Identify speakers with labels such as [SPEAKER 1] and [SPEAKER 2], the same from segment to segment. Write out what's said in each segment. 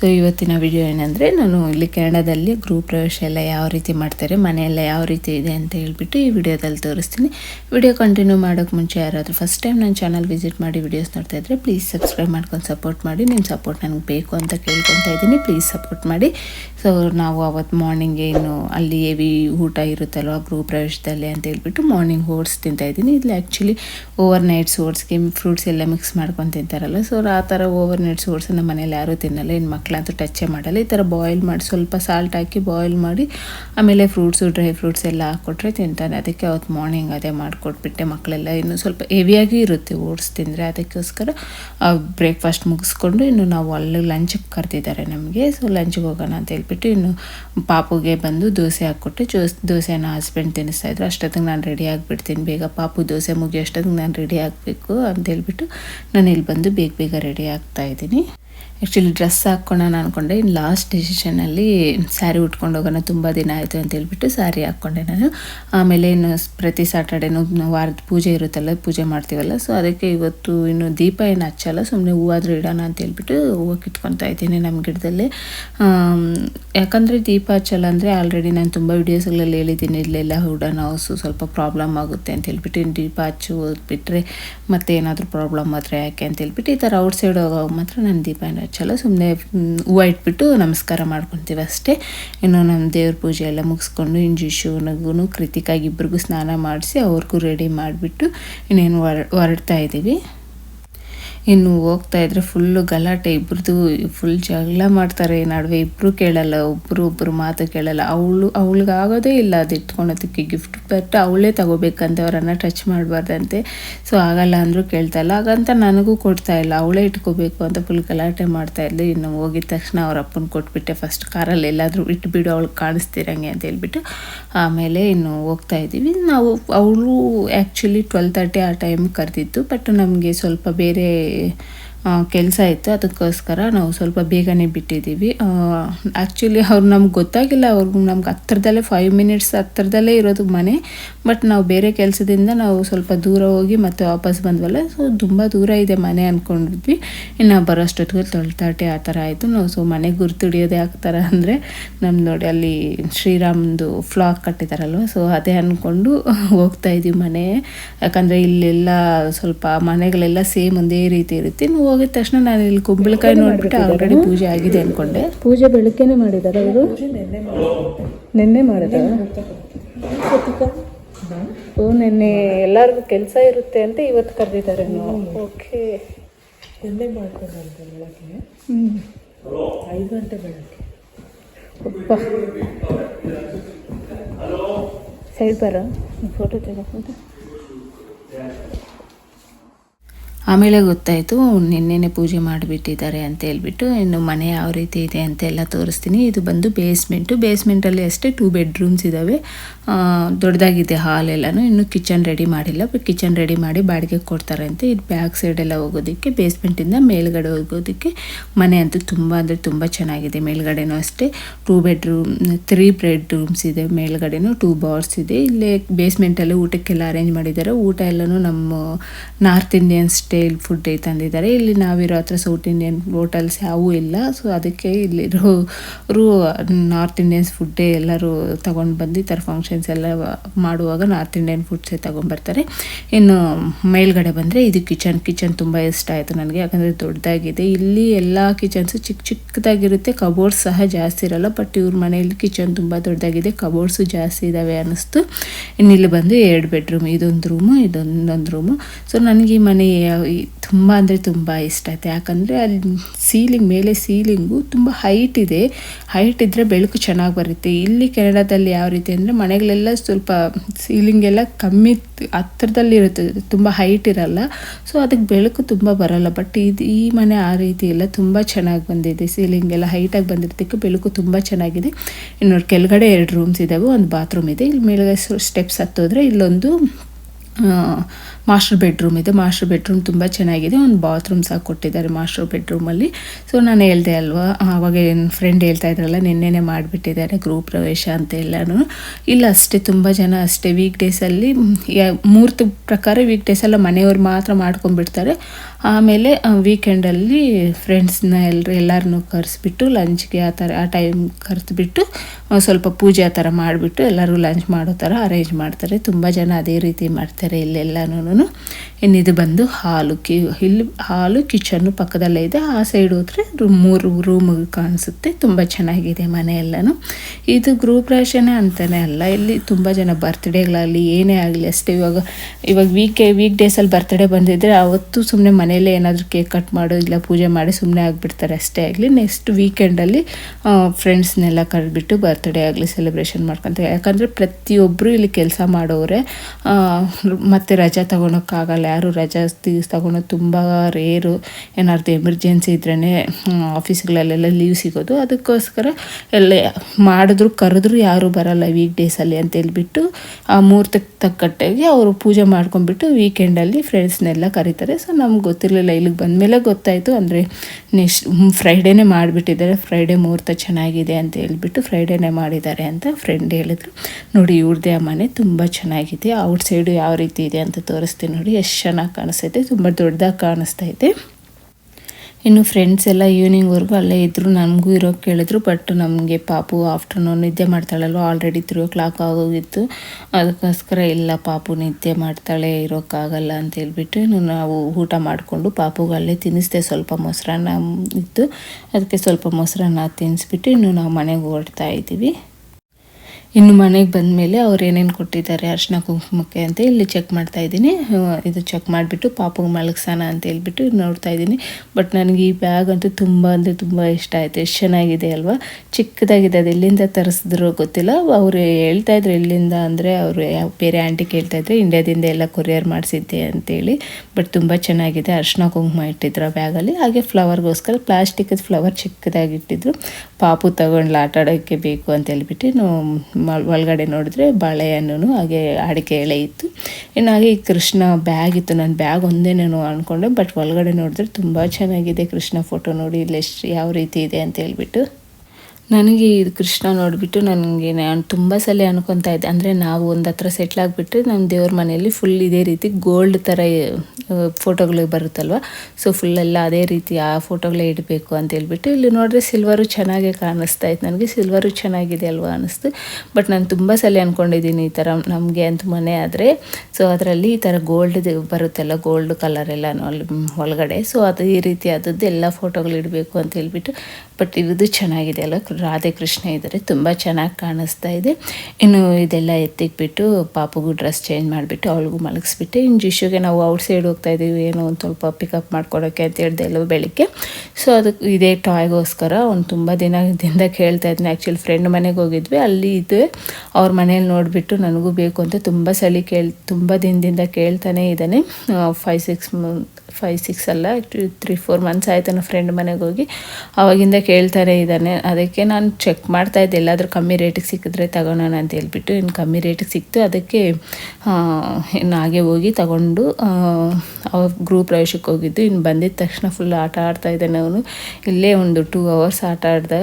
[SPEAKER 1] so ಇವತ್ತಿನ video ಏನಂದರೆ ನಾನು ಇಲ್ಲಿ ಕೆನಡಾದಲ್ಲಿ ಗೃಹ ಪ್ರವೇಶ ಎಲ್ಲ ಯಾವ ರೀತಿ ಮಾಡ್ತಾರೆ, ಮನೆಯೆಲ್ಲ ಯಾವ ರೀತಿ ಇದೆ ಅಂತ ಹೇಳ್ಬಿಟ್ಟು ಈ ವಿಡಿಯೋದಲ್ಲಿ ತೋರಿಸ್ತೀನಿ. ವಿಡಿಯೋ ಕಂಟಿನ್ಯೂ ಮಾಡೋಕ್ಕೆ ಮುಂಚೆ ಯಾರಾದರೂ ಫಸ್ಟ್ ಟೈಮ್ ನನ್ನ ಚಾನಲ್ ವಿಸಿಟ್ ಮಾಡಿ ವಿಡಿಯೋಸ್ ನೋಡ್ತಾ ಇದ್ದರೆ ಪ್ಲೀಸ್ ಸಬ್ಸ್ಕ್ರೈಬ್ ಮಾಡ್ಕೊಂಡು ಸಪೋರ್ಟ್ ಮಾಡಿ. ನಿಮ್ಮ ಸಪೋರ್ಟ್ ನನಗೆ ಬೇಕು ಅಂತ ಕೇಳ್ಕೊತಾ ಇದ್ದೀನಿ ಪ್ಲೀಸ್ ಸಪೋರ್ಟ್ ಮಾಡಿ. ಸೊ ನಾವು ಅವತ್ತು ಮಾರ್ನಿಂಗ್ ಏನು ಅಲ್ಲಿ ಹೆವಿ ಊಟ ಇರುತ್ತಲ್ವ ಗೃಹ ಪ್ರವೇಶದಲ್ಲಿ ಅಂತ ಹೇಳ್ಬಿಟ್ಟು ಮಾರ್ನಿಂಗ್ ಓಟ್ಸ್ ತಿಂತಾ ಇದ್ದೀನಿ. ಇಲ್ಲಿ ಆ್ಯಕ್ಚುಲಿ ಓವರ್ ನೈಟ್ಸ್ ಓಟ್ಸ್ಗೆ ಫ್ರೂಟ್ಸ್ ಎಲ್ಲ ಮಿಕ್ಸ್ ಮಾಡ್ಕೊಂಡು ತಿಂತಾರಲ್ಲ. ಸೊ ಆ ಥರ ಓವರ್ ನೈಟ್ಸ್ ಓಟ್ಸ್ ನಮ್ಮ ಮನೇಲಿ ಯಾರೂ ತಿನ್ನಲ್ಲ. ಇನ್ನು ಮಕ್ಕಳಂತೂ ಟಚ್ಚೇ ಮಾಡಲ್ಲ. ಈ ಥರ ಬಾಯ್ಲ್ ಮಾಡಿ ಸ್ವಲ್ಪ ಸಾಲ್ಟ್ ಹಾಕಿ ಬಾಯ್ಲ್ ಮಾಡಿ ಆಮೇಲೆ ಫ್ರೂಟ್ಸು ಡ್ರೈ ಫ್ರೂಟ್ಸ್ ಎಲ್ಲ ಹಾಕ್ಕೊಟ್ರೆ ತಿಂತಾನೆ. ಅದಕ್ಕೆ ಅವತ್ತು ಮಾರ್ನಿಂಗ್ ಅದೇ ಮಾಡಿಕೊಟ್ಬಿಟ್ಟೆ ಮಕ್ಕಳೆಲ್ಲ. ಇನ್ನು ಸ್ವಲ್ಪ ಹೆವಿಯಾಗಿ ಇರುತ್ತೆ ಓಟ್ಸ್ ತಿಂದರೆ. ಅದಕ್ಕೋಸ್ಕರ ಬ್ರೇಕ್ಫಾಸ್ಟ್ ಮುಗಿಸ್ಕೊಂಡು ಇನ್ನು ನಾವು ಅಲ್ಲಿ ಲಂಚ್ಗೆ ಕರೆದಿದ್ದಾರೆ ನಮಗೆ. ಸೊ ಲಂಚ್ಗೆ ಹೋಗೋಣ ಅಂತ ಹೇಳ್ಬಿಟ್ಟು ಇನ್ನು ಪಾಪುಗೆ ಬಂದು ದೋಸೆ ಹಾಕ್ಕೊಟ್ಟೆ ಜೋಸ್, ದೋಸೆನ ಹಸ್ಬೆಂಡ್ ತಿನ್ನಿಸ್ತಾಯಿದ್ರು ಅಷ್ಟೊತ್ತಿಗೆ ನಾನು ರೆಡಿ ಆಗಿಬಿಡ್ತೀನಿ. ಬೇಗ ಪಾಪು ದೋಸೆ ಮುಗಿಯೋ ಅಷ್ಟೊತ್ತಿಗೆ ನಾನು ರೆಡಿ ಆಗಬೇಕು ಅಂತ ಹೇಳ್ಬಿಟ್ಟು ನಾನು ಇಲ್ಲಿ ಬಂದು ಬೇಗ ಬೇಗ ರೆಡಿ ಆಗ್ತಾ ಇದ್ದೀನಿ. ಆ್ಯಕ್ಚುಲಿ ಡ್ರೆಸ್ ಹಾಕ್ಕೊಳ್ಳೋಣ ಅಂದ್ಕೊಂಡೆ ಇನ್ನು ಲಾಸ್ಟ್ ಡಿಸಿಷನಲ್ಲಿ ಸ್ಯಾರಿ ಉಟ್ಕೊಂಡು ಹೋಗೋಣ, ತುಂಬ ದಿನ ಆಯಿತು ಅಂತ ಹೇಳ್ಬಿಟ್ಟು ಸ್ಯಾರಿ ಹಾಕ್ಕೊಂಡೆ ನಾನು. ಆಮೇಲೆ ಇನ್ನು ಪ್ರತಿ ಸ್ಯಾಟರ್ಡೇನೂ ವಾರದ ಪೂಜೆ ಇರುತ್ತಲ್ಲ, ಪೂಜೆ ಮಾಡ್ತೀವಲ್ಲ. ಸೊ ಅದಕ್ಕೆ ಇವತ್ತು ಇನ್ನು ದೀಪ ಏನು ಹಚ್ಚಲ್ಲ ಸುಮ್ಮನೆ ಹೂವಾದರೂ ಇಡೋಣ ಅಂತ ಹೇಳ್ಬಿಟ್ಟು ಹೂವು ಕಿತ್ಕೊತಾ ಇದ್ದೀನಿ ನಮ್ಮ ಗಿಡದಲ್ಲಿ. ಯಾಕಂದರೆ ದೀಪ ಹಚ್ಚಲ್ಲ ಅಂದರೆ ಆಲ್ರೆಡಿ ನಾನು ತುಂಬ ವೀಡಿಯೋಸ್ಗಳಲ್ಲಿ ಹೇಳಿದ್ದೀನಿ, ಇಲ್ಲೆಲ್ಲ ಹುಡನ ಹೌಸು ಸ್ವಲ್ಪ ಪ್ರಾಬ್ಲಮ್ ಆಗುತ್ತೆ ಅಂತ ಹೇಳ್ಬಿಟ್ಟು ಇನ್ನು ದೀಪ ಹಚ್ಚು ಬಿಟ್ಟರೆ ಮತ್ತೆ ಏನಾದರೂ ಪ್ರಾಬ್ಲಮ್ ಆದರೆ ಯಾಕೆ ಅಂತ ಹೇಳ್ಬಿಟ್ಟು ಈ ಥರ ಔಟ್ ಸೈಡ್ ಹೋಗೋವಾಗ ಮಾತ್ರ ನಾನು ದೀಪ ಏನು ಹಚ್ಚಲ್ಲ ಸುಮ್ಮನೆ ಹೂವು ಇಟ್ಬಿಟ್ಟು ನಮಸ್ಕಾರ ಮಾಡ್ಕೊತೀವಿ ಅಷ್ಟೇ. ಇನ್ನು ನಮ್ಮ ದೇವ್ರ ಪೂಜೆ ಎಲ್ಲ ಮುಗಿಸ್ಕೊಂಡು ಇಂಜುಶುನಗೂ ಜಿಶುನಗೂ ಕೃತಿಕಾಗಿ ಇಬ್ರಿಗೂ ಸ್ನಾನ ಮಾಡಿಸಿ ಅವ್ರಿಗೂ ರೆಡಿ ಮಾಡಿಬಿಟ್ಟು ಇನ್ನೇನು ಹೊರ, ಹೊರಡ್ತಾ ಇದ್ದೀವಿ ಇನ್ನು ಹೋಗ್ತಾ ಇದ್ರೆ ಫುಲ್ಲು ಗಲಾಟೆ ಇಬ್ರದ್ದು ಫುಲ್ ಜಗಳ ಮಾಡ್ತಾರೆ ನಡುವೆ. ಇಬ್ಬರು ಕೇಳಲ್ಲ ಒಬ್ಬರು ಒಬ್ಬರು ಮಾತು ಕೇಳಲ್ಲ. ಅವಳು, ಅವಳಿಗೆ ಆಗೋದೇ ಇಲ್ಲ ಅದು ಇಟ್ಕೊಳೋದಕ್ಕೆ. ಗಿಫ್ಟ್ ಬಟ್ ಅವಳೇ ತಗೋಬೇಕಂತೆ, ಅವರನ್ನು ಟಚ್ ಮಾಡಬಾರ್ದಂತೆ. ಸೊ ಆಗಲ್ಲ ಅಂದರೂ ಕೇಳ್ತಾ ಇಲ್ಲ. ಹಾಗಂತ ನನಗೂ ಕೊಡ್ತಾ ಇಲ್ಲ. ಅವಳೇ ಇಟ್ಕೋಬೇಕು ಅಂತ ಫುಲ್ ಗಲಾಟೆ ಮಾಡ್ತಾ ಇದ್ಲು. ಇನ್ನು ಹೋಗಿದ ತಕ್ಷಣ ಅವ್ರ ಅಪ್ಪನ ಕೊಟ್ಬಿಟ್ಟೆ. ಫಸ್ಟ್ ಕಾರಲ್ಲಿ ಎಲ್ಲಾದರೂ ಇಟ್ಬಿಡು ಅವಳು ಕಾಣಿಸ್ತಿರಂಗೆ ಅಂತ ಹೇಳ್ಬಿಟ್ಟು ಆಮೇಲೆ ಇನ್ನು ಹೋಗ್ತಾ ಇದ್ದೀವಿ. ನಾವು, ಅವಳು ಆ್ಯಕ್ಚುಲಿ ಟ್ವೆಲ್ ತರ್ಟಿ ಆ ಟೈಮ್ ಕರೆದಿತ್ತು ಬಟ್ ನಮಗೆ ಸ್ವಲ್ಪ ಬೇರೆ Yeah. ಕೆಲಸ ಇತ್ತು. ಅದಕ್ಕೋಸ್ಕರ ನಾವು ಸ್ವಲ್ಪ ಬೇಗನೆ ಬಿಟ್ಟಿದ್ದೀವಿ. ಆ್ಯಕ್ಚುಲಿ ಅವ್ರು ನಮ್ಗೆ ಗೊತ್ತಾಗಿಲ್ಲ. ಅವ್ರು ನಮ್ಗೆ ಹತ್ರದಲ್ಲೇ ಫೈವ್ ಮಿನಿಟ್ಸ್ ಹತ್ರದಲ್ಲೇ ಇರೋದು ಮನೆ. ಬಟ್ ನಾವು ಬೇರೆ ಕೆಲಸದಿಂದ ನಾವು ಸ್ವಲ್ಪ ದೂರ ಹೋಗಿ ಮತ್ತೆ ವಾಪಸ್ ಬಂದ್ವಲ್ಲ. ಸೊ ತುಂಬ ದೂರ ಇದೆ ಮನೆ ಅಂದ್ಕೊಂಡಿದ್ವಿ ಇನ್ನು ಬರೋಷ್ಟೊತ್ತಿಗೆ ತರ್ಟಿ ಆ ಥರ ಆಯಿತು. ನಾವು ಸೊ ಮನೆ ಗುರ್ತು ಯಾಕೆ ಥರ ಅಂದರೆ ನಮ್ಮ ನೋಡಿ ಅಲ್ಲಿ ಶ್ರೀರಾಮ್ದು ಫ್ಲಾಕ್ ಕಟ್ಟಿದಾರಲ್ವ. ಸೊ ಅದೇ ಅಂದ್ಕೊಂಡು ಹೋಗ್ತಾ ಇದ್ದೀವಿ ಮನೆ ಯಾಕಂದರೆ ಇಲ್ಲೆಲ್ಲ ಸ್ವಲ್ಪ ಮನೆಗಳೆಲ್ಲ ಸೇಮ್ ಒಂದೇ ರೀತಿ ಇರುತ್ತೆ. ಇನ್ನು ಹೋಗಿದ ತಕ್ಷಣ ನಾನು ಇಲ್ಲಿ ಕುಂಬಳಕಾಯಿ ನೋಡ್ಬಿಟ್ಟು ಆಲ್ರೆಡಿ ಪೂಜೆ ಆಗಿದೆ ಅನ್ಕೊಂಡೆ.
[SPEAKER 2] ಪೂಜೆ ಬೆಳಗ್ಗೆನೆ ಮಾಡಿದಾರ ಅವರು? ನಿನ್ನೆ ಮಾಡಿದ ಓ ನಿನ್ನೆ ಎಲ್ಲರಿಗೂ ಕೆಲಸ ಇರುತ್ತೆ ಅಂತ ಇವತ್ತು ಕರೆದಿದ್ದಾರೆ ಓಕೆ.
[SPEAKER 3] ನಿನ್ನೆ ಮಾಡ್ಕೊಂಡಂತ ಬೆಳಗ್ಗೆ. ಐದು ಗಂಟೆ ಬೆಳಗ್ಗೆ.
[SPEAKER 2] ಸೈಡ್ ಬರೋ. ಫೋಟೋ ತೆಗೆದು
[SPEAKER 1] ಆಮೇಲೆ ಗೊತ್ತಾಯಿತು, ನಿನ್ನೆನೆ ಪೂಜೆ ಮಾಡಿಬಿಟ್ಟಿದ್ದಾರೆ ಅಂತ ಹೇಳ್ಬಿಟ್ಟು, ಇನ್ನು ಮನೆ ಯಾವ ರೀತಿ ಇದೆ ಅಂತ ಎಲ್ಲ ತೋರಿಸ್ತೀನಿ. ಇದು ಬಂದು ಬೇಸ್ಮೆಂಟು ಬೇಸ್ಮೆಂಟಲ್ಲಿ ಅಷ್ಟೇ ಟೂ ಬೆಡ್ರೂಮ್ಸ್ ಇದ್ದಾವೆ ದೊಡ್ಡದಾಗಿದೆ ಹಾಲ್ ಎಲ್ಲನೂ, ಇನ್ನು ಕಿಚನ್ ರೆಡಿ ಮಾಡಿಲ್ಲ. ಕಿಚನ್ ರೆಡಿ ಮಾಡಿ ಬಾಡಿಗೆ ಕೊಡ್ತಾರೆ ಅಂತ, ಇದು ಬ್ಯಾಕ್ ಸೈಡ್ ಎಲ್ಲ ಹೋಗೋದಕ್ಕೆ ಬೇಸ್ಮೆಂಟಿಂದ ಮೇಲ್ಗಡೆ ಹೋಗೋದಕ್ಕೆ ಮನೆ ಅಂತೂ ತುಂಬ ಅಂದರೆ ತುಂಬ ಚೆನ್ನಾಗಿದೆ. ಮೇಲ್ಗಡೆನೂ ಅಷ್ಟೇ ಟೂ ಬೆಡ್ರೂಮ್ ತ್ರೀ ಬೆಡ್ರೂಮ್ಸ್ ಇದೆ. ಮೇಲ್ಗಡೆನೂ ಟೂ ಬಾರ್ಸ್ ಇದೆ. ಇಲ್ಲೇ ಬೇಸ್ಮೆಂಟಲ್ಲಿ ಊಟಕ್ಕೆಲ್ಲ ಅರೇಂಜ್ ಮಾಡಿದ್ದಾರೆ. ಊಟ ಎಲ್ಲನೂ ನಮ್ಮ ನಾರ್ತ್ ಇಂಡಿಯನ್ ಸ್ಟೈಲ್ ಫುಡ್ ತಂದಿದ್ದಾರೆ. ಇಲ್ಲಿ ನಾವಿರೋ ಹತ್ರ ಸೌತ್ ಇಂಡಿಯನ್ ಹೋಟೆಲ್ಸ್ ಯಾವೂ ಇಲ್ಲ. ಸೊ ಅದಕ್ಕೆ ಇಲ್ಲಿರೋ ರೂ ನಾರ್ತ್ ಇಂಡಿಯನ್ಸ್ ಫುಡ್ಡೇ ಎಲ್ಲರೂ ತಗೊಂಡು ಬಂದು ಈ ಥರ ಫಂಕ್ಷನ್ಸ್ ಎಲ್ಲ ಮಾಡುವಾಗ ನಾರ್ತ್ ಇಂಡಿಯನ್ ಫುಡ್ಸೇ ತೊಗೊಂಡ್ಬರ್ತಾರೆ. ಇನ್ನು ಮೇಲ್ಗಡೆ ಬಂದರೆ ಇದು ಕಿಚನ್ ಕಿಚನ್ ತುಂಬ ಇಷ್ಟ ಆಯಿತು ನನಗೆ. ಯಾಕಂದರೆ ದೊಡ್ಡದಾಗಿದೆ. ಇಲ್ಲಿ ಎಲ್ಲ ಕಿಚನ್ಸು ಚಿಕ್ಕ ಚಿಕ್ಕದಾಗಿರುತ್ತೆ. ಕಬೋರ್ಡ್ಸ್ ಸಹ ಜಾಸ್ತಿ ಇರಲ್ಲ. ಬಟ್ ಇವ್ರ ಮನೆಯಲ್ಲಿ ಕಿಚನ್ ತುಂಬ ದೊಡ್ಡದಾಗಿದೆ. ಕಬೋರ್ಡ್ಸು ಜಾಸ್ತಿ ಇದ್ದಾವೆ ಅನ್ನಿಸ್ತು. ಇನ್ನು ಇಲ್ಲಿ ಬಂದು ಎರಡು ಬೆಡ್ರೂಮ್ ಇದೊಂದು ರೂಮು ಇದೊಂದೊಂದು ರೂಮು ಸೊ ನನಗೆ ಈ ಮನೆ ತುಂಬ ಅಂದರೆ ತುಂಬ ಇಷ್ಟ ಆಯಿತು. ಯಾಕಂದರೆ ಅಲ್ಲಿ ಸೀಲಿಂಗ್ ಮೇಲೆ ಸೀಲಿಂಗು ತುಂಬ ಹೈಟ್ ಇದೆ. ಹೈಟ್ ಇದ್ದರೆ ಬೆಳಕು ಚೆನ್ನಾಗಿ ಬರುತ್ತೆ. ಇಲ್ಲಿ ಕೆನಡಾದಲ್ಲಿ ಯಾವ ರೀತಿ ಅಂದರೆ ಮನೆಗಳೆಲ್ಲ ಸ್ವಲ್ಪ ಸೀಲಿಂಗ್ ಎಲ್ಲ ಕಮ್ಮಿ ಹತ್ತಿರದಲ್ಲಿರುತ್ತೆ ತುಂಬ ಹೈಟ್ ಇರಲ್ಲ. ಸೊ ಅದಕ್ಕೆ ಬೆಳಕು ತುಂಬ ಬರಲ್ಲ. ಬಟ್ ಇದು ಈ ಮನೆ ಆ ರೀತಿ ಎಲ್ಲ ತುಂಬ ಚೆನ್ನಾಗಿ ಬಂದಿದೆ. ಸೀಲಿಂಗ್ ಎಲ್ಲ ಹೈಟಾಗಿ ಬಂದಿರೋದಕ್ಕೆ ಬೆಳಕು ತುಂಬ ಚೆನ್ನಾಗಿದೆ. ಇನ್ನೊಂದು ಕೆಳಗಡೆ ಎರಡು ರೂಮ್ಸ್ ಇದ್ದಾವೆ ಒಂದು ಬಾತ್ರೂಮ್ ಇದೆ. ಇಲ್ಲಿ ಮೇಲೆ ಸ್ಟೆಪ್ಸ್ ಹತ್ತೋದ್ರೆ ಇಲ್ಲೊಂದು ಮಾಸ್ಟರ್ ಬೆಡ್ರೂಮ್ ಇದೆ. ಮಾಸ್ಟರ್ ಬೆಡ್ರೂಮ್ ತುಂಬ ಚೆನ್ನಾಗಿದೆ. ಒಂದು ಬಾತ್ರೂಮ್ ಸಹ ಕೊಟ್ಟಿದ್ದಾರೆ ಮಾಸ್ಟರ್ ಬೆಡ್ರೂಮಲ್ಲಿ ಸೊ ನಾನು ಹೇಳ್ದೆ ಅಲ್ವಾ? ಆವಾಗ ಏನು ಫ್ರೆಂಡ್ ಹೇಳ್ತಾ ಇದ್ರಲ್ಲ, ನಿನ್ನೆನೆ ಮಾಡಿಬಿಟ್ಟಿದ್ದಾರೆ ಗೃಹ ಪ್ರವೇಶ ಅಂತ ಎಲ್ಲನೂ. ಇಲ್ಲ, ಅಷ್ಟೇ. ತುಂಬ ಜನ ಅಷ್ಟೇ. ವೀಕ್ ಡೇಸಲ್ಲಿ ಮೂರ್ತಿ ಪ್ರಕಾರ ವೀಕ್ ಡೇಸೆಲ್ಲ ಮನೆಯವ್ರು ಮಾತ್ರ ಮಾಡ್ಕೊಂಡ್ಬಿಡ್ತಾರೆ. ಆಮೇಲೆ ವೀಕೆಂಡಲ್ಲಿ ಫ್ರೆಂಡ್ಸ್ನ ಎಲ್ಲರೂ ಎಲ್ಲರನ್ನೂ ಕರೆಸ್ಬಿಟ್ಟು ಲಂಚ್ಗೆ ಆ ಥರ, ಆ ಟೈಮ್ ಕರೆಸ್ಬಿಟ್ಟು ಸ್ವಲ್ಪ ಪೂಜೆ ಆ ಥರ ಮಾಡಿಬಿಟ್ಟು ಎಲ್ಲರೂ ಲಂಚ್ ಮಾಡೋ ಥರ ಅರೇಂಜ್ ಮಾಡ್ತಾರೆ. ತುಂಬ ಜನ ಅದೇ ರೀತಿ ಮಾಡ್ತಾರೆ. ಇಲ್ಲೆಲ್ಲನೂ ಇನ್ನಿದು ಬಂದು ಹಾಲು ಕಿ ಇಲ್ಲಿ ಹಾಲು ಕಿಚನ್ನು ಪಕ್ಕದಲ್ಲೇ ಇದೆ. ಆ ಸೈಡ್ ಹೋದರೆ ಮೂರು ರೂಮ್ ಕಾಣಿಸುತ್ತೆ. ತುಂಬ ಚೆನ್ನಾಗಿದೆ ಮನೆ ಎಲ್ಲನೂ. ಇದು ಗ್ರೂಪ್ ರೇಷನೇ ಅಂತಲೇ ಅಲ್ಲ. ಇಲ್ಲಿ ತುಂಬ ಜನ ಬರ್ತ್ಡೇಗಳಾಗಲಿ ಏನೇ ಆಗಲಿ ಅಷ್ಟೇ. ಇವಾಗ ಇವಾಗ ವೀಕ್ ವೀಕ್ ಡೇಸಲ್ಲಿ ಬರ್ತ್ಡೇ ಬಂದಿದ್ದರೆ ಅವತ್ತು ಸುಮ್ಮನೆ ಮನೆಯಲ್ಲೇ ಏನಾದರೂ ಕೇಕ್ ಕಟ್ ಮಾಡು ಇಲ್ಲ ಪೂಜೆ ಮಾಡಿ ಸುಮ್ಮನೆ ಆಗಿಬಿಡ್ತಾರೆ ಅಷ್ಟೇ ಆಗಲಿ. ನೆಕ್ಸ್ಟ್ ವೀಕೆಂಡಲ್ಲಿ ಫ್ರೆಂಡ್ಸ್ನೆಲ್ಲ ಕರೆದ್ಬಿಟ್ಟು ಬರ್ತ್ಡೇ ಆಗಲಿ ಸೆಲೆಬ್ರೇಷನ್ ಮಾಡ್ಕೊತಾರೆ. ಯಾಕಂದರೆ ಪ್ರತಿಯೊಬ್ಬರು ಇಲ್ಲಿ ಕೆಲಸ ಮಾಡೋರೆ ಮತ್ತೆ ರಜಾ ತೊಗೊಳಕ್ಕಾಗಲ್ಲ. ಯಾರು ರಜಾ ತೀಸ್ ತಗೊಂಡು ತುಂಬ ರೇರು ಏನಾದ್ರು ಎಮರ್ಜೆನ್ಸಿ ಇದ್ರೇ ಆಫೀಸ್ಗಳಲ್ಲೆಲ್ಲ ಲೀವ್ ಸಿಗೋದು. ಅದಕ್ಕೋಸ್ಕರ ಎಲ್ಲ ಮಾಡಿದ್ರು, ಕರೆದ್ರು ಯಾರೂ ಬರಲ್ಲ ವೀಕ್ ಡೇಸಲ್ಲಿ ಅಂತ ಹೇಳ್ಬಿಟ್ಟು, ಆ ಮುಹೂರ್ತಕ್ಕೆ ತಕ್ಕಟ್ಟಾಗಿ ಅವರು ಪೂಜೆ ಮಾಡ್ಕೊಂಡ್ಬಿಟ್ಟು ವೀಕೆಂಡಲ್ಲಿ ಫ್ರೆಂಡ್ಸ್ನೆಲ್ಲ ಕರೀತಾರೆ. ಸೊ ನಮ್ಗೆ ಗೊತ್ತಿರಲಿಲ್ಲ ಇಲ್ಲಿಗೆ ಬಂದಮೇಲೆ ಗೊತ್ತಾಯಿತು. ಅಂದರೆ ನೆಕ್ಸ್ಟ್ ಫ್ರೈಡೇನೇ ಮಾಡಿಬಿಟ್ಟಿದ್ದಾರೆ. ಫ್ರೈಡೇ ಮುಹೂರ್ತ ಚೆನ್ನಾಗಿದೆ ಅಂತ ಹೇಳ್ಬಿಟ್ಟು ಫ್ರೈಡೇನೇ ಮಾಡಿದ್ದಾರೆ ಅಂತ ಫ್ರೆಂಡ್ ಹೇಳಿದ್ರು. ನೋಡಿ ಇವ್ರದ್ದೇ ಆ ಮನೆ ತುಂಬ ಚೆನ್ನಾಗಿದೆ. ಔಟ್ ಸೈಡು ಯಾವ ರೀತಿ ಇದೆ ಅಂತ ತೋರಿಸ್ತೀನಿ ನೋಡಿ. ಎಷ್ಟು ಚೆನ್ನಾಗಿ ಕಾಣಿಸ್ತೈತೆ, ತುಂಬ ದೊಡ್ಡದಾಗಿ ಕಾಣಿಸ್ತೈತೆ. ಇನ್ನು ಫ್ರೆಂಡ್ಸ್ ಎಲ್ಲ ಈವ್ನಿಂಗ್ವರೆಗೂ ಅಲ್ಲೇ ಇದ್ದರು ನಮಗೂ ಇರೋಕ್ಕೆ ಕೇಳಿದ್ರು ಬಟ್ ನಮಗೆ ಪಾಪು ಆಫ್ಟರ್ನೂನ್ ನಿದ್ದೆ ಮಾಡ್ತಾಳಲ್ವ ಆಲ್ರೆಡಿ ತ್ರೀ ಓ ಕ್ಲಾಕ್ ಆಗೋಗಿತ್ತು. ಅದಕ್ಕೋಸ್ಕರ ಇಲ್ಲ, ಪಾಪು ನಿದ್ದೆ ಮಾಡ್ತಾಳೆ, ಇರೋಕ್ಕಾಗಲ್ಲ ಅಂತ ಹೇಳ್ಬಿಟ್ಟು ನಾವು ಊಟ ಮಾಡಿಕೊಂಡು ಪಾಪುಗೆ ಅಲ್ಲೇ ತಿನ್ನಿಸ್ದೆ, ಸ್ವಲ್ಪ ಮೊಸರನ್ನ ಇತ್ತು. ಅದಕ್ಕೆ ಸ್ವಲ್ಪ ಮೊಸರನ್ನ ತಿನ್ನಿಸ್ಬಿಟ್ಟು ಇನ್ನು ನಾವು ಮನೆಗೆ ಹೊರಡ್ತಾ ಇದ್ದೀವಿ. ಇನ್ನು ಮನೆಗೆ ಬಂದಮೇಲೆ ಅವ್ರು ಏನೇನು ಕೊಟ್ಟಿದ್ದಾರೆ ಅರ್ಶಿನ ಕುಂಕುಮಕ್ಕೆ ಅಂತ ಇಲ್ಲಿ ಚೆಕ್ ಮಾಡ್ತಾ ಇದ್ದೀನಿ. ಇದು ಚೆಕ್ ಮಾಡಿಬಿಟ್ಟು ಪಾಪುಗೆ ಮಲಗಿಸೋಣ ಅಂತ ಹೇಳ್ಬಿಟ್ಟು ನೋಡ್ತಾ ಇದ್ದೀನಿ. ಬಟ್ ನನಗೆ ಈ ಬ್ಯಾಗ್ ಅಂತೂ ತುಂಬ ಅಂದರೆ ತುಂಬ ಇಷ್ಟ ಆಯಿತು. ಎಷ್ಟು ಚೆನ್ನಾಗಿದೆ ಅಲ್ವಾ? ಚಿಕ್ಕದಾಗಿದೆ. ಅದು ಎಲ್ಲಿಂದ ತರಿಸಿದ್ರು ಗೊತ್ತಿಲ್ಲ. ಅವರು ಹೇಳ್ತಾ ಇದ್ರು, ಎಲ್ಲಿಂದ ಅಂದರೆ ಅವರು ಬೇರೆ ಆಂಟಿ ಕೇಳ್ತಾ ಇದ್ರು, ಇಂಡಿಯಾದಿಂದ ಎಲ್ಲ ಕೊರಿಯರ್ ಮಾಡಿಸಿದ್ದೆ ಅಂತೇಳಿ. ಬಟ್ ತುಂಬ ಚೆನ್ನಾಗಿದೆ. ಅರ್ಶಿನ ಕುಂಕುಮ ಇಟ್ಟಿದ್ರು ಆ ಬ್ಯಾಗಲ್ಲಿ ಹಾಗೆ ಫ್ಲವರ್ಗೋಸ್ಕರ ಪ್ಲಾಸ್ಟಿಕದ ಫ್ಲವರ್ ಚಿಕ್ಕದಾಗಿಟ್ಟಿದ್ರು ಪಾಪು ತಗೊಂಡು ಆಟಾಡೋಕ್ಕೆ ಬೇಕು ಅಂತ ಹೇಳ್ಬಿಟ್ಟು ಒಳಗಡೆ ನೋಡಿದ್ರೆ ಬಾಳೆಹಣ್ಣು ಹಾಗೆ ಅಡಿಕೆ ಎಳೆ ಇತ್ತು. ಇನ್ನು ಹಾಗೆ ಕೃಷ್ಣ ಬ್ಯಾಗ್ ಇತ್ತು. ನನ್ನ ಬ್ಯಾಗ್ ಒಂದೇ ನಾನು ಅಂದ್ಕೊಂಡೆ ಬಟ್ ಒಳಗಡೆ ನೋಡಿದ್ರೆ ತುಂಬ ಚೆನ್ನಾಗಿದೆ ಕೃಷ್ಣ ಫೋಟೋ ನೋಡಿ, ಇಲ್ಲಿ ಎಷ್ಟು ಯಾವ ರೀತಿ ಇದೆ ಅಂತ ಹೇಳ್ಬಿಟ್ಟು. ನನಗೆ ಇದು ಕೃಷ್ಣ ನೋಡಿಬಿಟ್ಟು ನನಗೆ ನಾನು ತುಂಬ ಸಲ ಅನ್ಕೊತಾ ಇದ್ದೆ. ಅಂದರೆ ನಾವು ಒಂದು ಹತ್ರ ಸೆಟ್ಲ್ ಆಗಿಬಿಟ್ರೆ ನಮ್ಮ ದೇವ್ರ ಮನೆಯಲ್ಲಿ ಫುಲ್ ಇದೇ ರೀತಿ ಗೋಲ್ಡ್ ಥರ ಫೋಟೋಗಳು ಬರುತ್ತಲ್ವ? ಸೊ ಫುಲ್ಲೆಲ್ಲ ಅದೇ ರೀತಿ ಆ ಫೋಟೋಗಳೇ ಇಡಬೇಕು ಅಂತ ಹೇಳ್ಬಿಟ್ಟು ಇಲ್ಲಿ ನೋಡಿದ್ರೆ ಸಿಲ್ವರು ಚೆನ್ನಾಗೇ ಕಾಣಿಸ್ತಾ ಇತ್ತು. ನನಗೆ ಸಿಲ್ವರು ಚೆನ್ನಾಗಿದೆ ಅಲ್ವಾ ಅನ್ನಿಸ್ತು ಬಟ್ ನಾನು ತುಂಬ ಸಲ ಅಂದ್ಕೊಂಡಿದ್ದೀನಿ ಈ ಥರ ನಮಗೆ ಅಂತ ಮನೆ ಆದರೆ. ಸೊ ಅದರಲ್ಲಿ ಈ ಥರ ಗೋಲ್ಡ್ ಬರುತ್ತಲ್ಲ ಗೋಲ್ಡ್ ಕಲರ್ ಎಲ್ಲ ಒಳಗಡೆ. ಸೊ ಅದು ಈ ರೀತಿ ಆದದ್ದು ಎಲ್ಲ ಫೋಟೋಗಳು ಇಡಬೇಕು ಅಂತ ಹೇಳ್ಬಿಟ್ಟು. ಬಟ್ ಇದು ಚೆನ್ನಾಗಿದೆ ಅಲ್ಲ ರಾಧೆ ಕೃಷ್ಣ ಇದ್ದಾರೆ. ತುಂಬ ಚೆನ್ನಾಗಿ ಕಾಣಿಸ್ತಾ ಇದೆ. ಇನ್ನು ಇದೆಲ್ಲ ಎತ್ತಿಕ್ಬಿಟ್ಟು ಪಾಪುಗೂ ಡ್ರೆಸ್ ಚೇಂಜ್ ಮಾಡಿಬಿಟ್ಟು ಅವಳಿಗೂ ಮಲಗಿಸ್ಬಿಟ್ಟು, ಇನ್ನು ಜಿಶುಗೆ ನಾವು ಔಟ್ ಸೈಡ್ ಹೋಗ್ತಾ ಇದ್ದೀವಿ ಏನೋ ಒಂದು ಸ್ವಲ್ಪ ಪಿಕಪ್ ಮಾಡ್ಕೊಡೋಕ್ಕೆ ಅಂತ ಹೇಳ್ದೆ ಎಲ್ಲೋ ಬೆಳಿಗ್ಗೆ. ಸೊ ಅದಕ್ಕೆ ಇದೇ ಟಾಯ್ಗೋಸ್ಕರ ಅವ್ನು ತುಂಬ ದಿನದಿಂದ ಕೇಳ್ತಾ ಇದ್ದೀನಿ ಆ್ಯಕ್ಚುಲಿ ಫ್ರೆಂಡ್ ಮನೆಗೆ ಹೋಗಿದ್ವಿ. ಅಲ್ಲಿ ಇದೆ ಅವ್ರ ಮನೇಲಿ ನೋಡಿಬಿಟ್ಟು ನನಗೂ ಬೇಕು ಅಂತ ತುಂಬ ಸಲ ಕೇಳಿ, ತುಂಬ ದಿನದಿಂದ ಕೇಳ್ತಾನೆ ಇದ್ದಾನೆ. ಫೈವ್ ಸಿಕ್ಸ್ ಫೈವ್ ಸಿಕ್ಸ್ ಅಲ್ಲ ತ್ರೀ ಫೋರ್ ಮಂತ್ಸ್ ಆಯಿತು ನನ್ನ ಫ್ರೆಂಡ್ ಮನೆಗೆ ಹೋಗಿ. ಅವಾಗಿಂದ ಕೇಳ್ತಾರೆ ಇದ್ದಾನೆ ಅದಕ್ಕೆ ನಾನು ಚೆಕ್ ಮಾಡ್ತಾ ಇದ್ದೆ, ಎಲ್ಲಾದರೂ ಕಮ್ಮಿ ರೇಟಿಗೆ ಸಿಕ್ಕಿದ್ರೆ ತಗೊಳೋಣ ಅಂತ ಹೇಳ್ಬಿಟ್ಟು. ಇನ್ನು ಕಮ್ಮಿ ರೇಟಿಗೆ ಸಿಕ್ತು. ಅದಕ್ಕೆ ಇನ್ನು ಹಾಗೆ ಹೋಗಿ ತಗೊಂಡು ಅವ ಗೃಹ ಪ್ರವೇಶಕ್ಕೆ ಹೋಗಿದ್ದು. ಇನ್ನು ಬಂದಿದ್ದ ತಕ್ಷಣ ಫುಲ್ ಆಟ ಆಡ್ತಾ ಇದ್ದಾನೆ ಅವನು. ಇಲ್ಲೇ ಒಂದು ಟೂ ಅವರ್ಸ್ ಆಟ ಆಡ್ದೆ.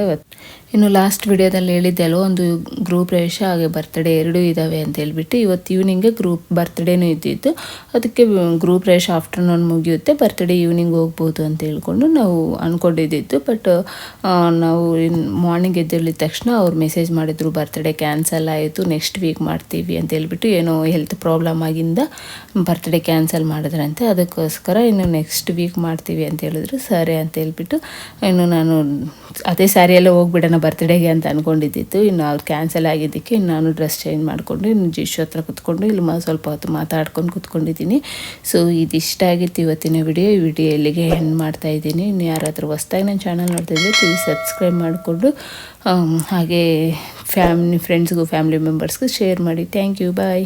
[SPEAKER 1] ಇನ್ನು ಲಾಸ್ಟ್ ವಿಡಿಯೋದಲ್ಲಿ ಹೇಳಿದ್ದೆ ಅಲ್ವ ಒಂದು ಗ್ರೂಪ್ ಪ್ರವೇಶ, ಹಾಗೆ ಬರ್ತ್ಡೇ ಎರಡೂ ಇದ್ದಾವೆ ಅಂತ ಹೇಳ್ಬಿಟ್ಟು, ಇವತ್ತು ಈವ್ನಿಂಗೇ ಗ್ರೂಪ್ ಬರ್ತ್ಡೇನೂ ಇದ್ದಿದ್ದು. ಅದಕ್ಕೆ ಗ್ರೂಪ್ ಪ್ರವೇಶ ಆಫ್ಟರ್ನೂನ್ ಮುಗಿಯುತ್ತೆ ಬರ್ತ್ಡೇ ಈವ್ನಿಂಗ್ ಹೋಗ್ಬೋದು ಅಂತ ಹೇಳ್ಕೊಂಡು ನಾವು ಅಂದ್ಕೊಂಡಿದ್ದಿದ್ದು ಬಟ್ ನಾವು ಮಾರ್ನಿಂಗ್ ಎದ್ದೇಳಿದ ತಕ್ಷಣ ಅವ್ರು ಮೆಸೇಜ್ ಮಾಡಿದ್ರು ಬರ್ತ್ಡೇ ಕ್ಯಾನ್ಸಲ್ ಆಯಿತು ನೆಕ್ಸ್ಟ್ ವೀಕ್ ಮಾಡ್ತೀವಿ ಅಂತ ಹೇಳ್ಬಿಟ್ಟು, ಏನೋ ಹೆಲ್ತ್ ಪ್ರಾಬ್ಲಮ್ ಆಗಿಂದ ಬರ್ತ್ಡೇ ಕ್ಯಾನ್ಸಲ್ ಮಾಡಿದ್ರಂತೆ. ಅದಕ್ಕೋಸ್ಕರ ಇನ್ನು ನೆಕ್ಸ್ಟ್ ವೀಕ್ ಮಾಡ್ತೀವಿ ಅಂತ ಹೇಳಿದ್ರು, ಸರಿ ಅಂತ ಹೇಳ್ಬಿಟ್ಟು, ಇನ್ನು ನಾನು ಅದೇ ಸ್ಯಾರಿಯಲ್ಲೇ ಹೋಗ್ಬಿಡೋಣ ಬರ್ತ್ಡೇಗೆ ಅಂತ ಅಂದ್ಕೊಂಡಿದ್ದಿತ್ತು ಇನ್ನು ಅವ್ರು ಕ್ಯಾನ್ಸಲ್ ಆಗಿದ್ದಕ್ಕೆ ಇನ್ನು ನಾನು ಡ್ರೆಸ್ ಚೇಂಜ್ ಮಾಡಿಕೊಂಡು ಇನ್ನು ಜಿಶು ಹತ್ರ ಕುತ್ಕೊಂಡು ಇಲ್ಲಿ ಸ್ವಲ್ಪ ಹೊತ್ತು ಮಾತಾಡ್ಕೊಂಡು ಕುತ್ಕೊಂಡಿದ್ದೀನಿ. ಸೊ ಇದಿಷ್ಟ ಆಗಿತ್ತು ಇವತ್ತಿನ ವಿಡಿಯೋ. ಈ ವಿಡಿಯೋ ಇಲ್ಲಿಗೆ ಹೆಣ್ಣು ಮಾಡ್ತಾ ಇದ್ದೀನಿ. ಇನ್ನು ಯಾರಾದರೂ ಹೊಸ್ದಾಗಿ ನನ್ನ ಚಾನಲ್ ನೋಡ್ತಿದ್ರೆ ಪ್ಲೀಸ್ ಸಬ್ಸ್ಕ್ರೈಬ್ ಮಾಡಿಕೊಂಡು ಹಾಗೆ ಫ್ಯಾಮಿಲಿ ಫ್ರೆಂಡ್ಸ್ಗೂ ಫ್ಯಾಮಿಲಿ ಮೆಂಬರ್ಸ್ಗೂ ಶೇರ್ ಮಾಡಿ. Thank you bye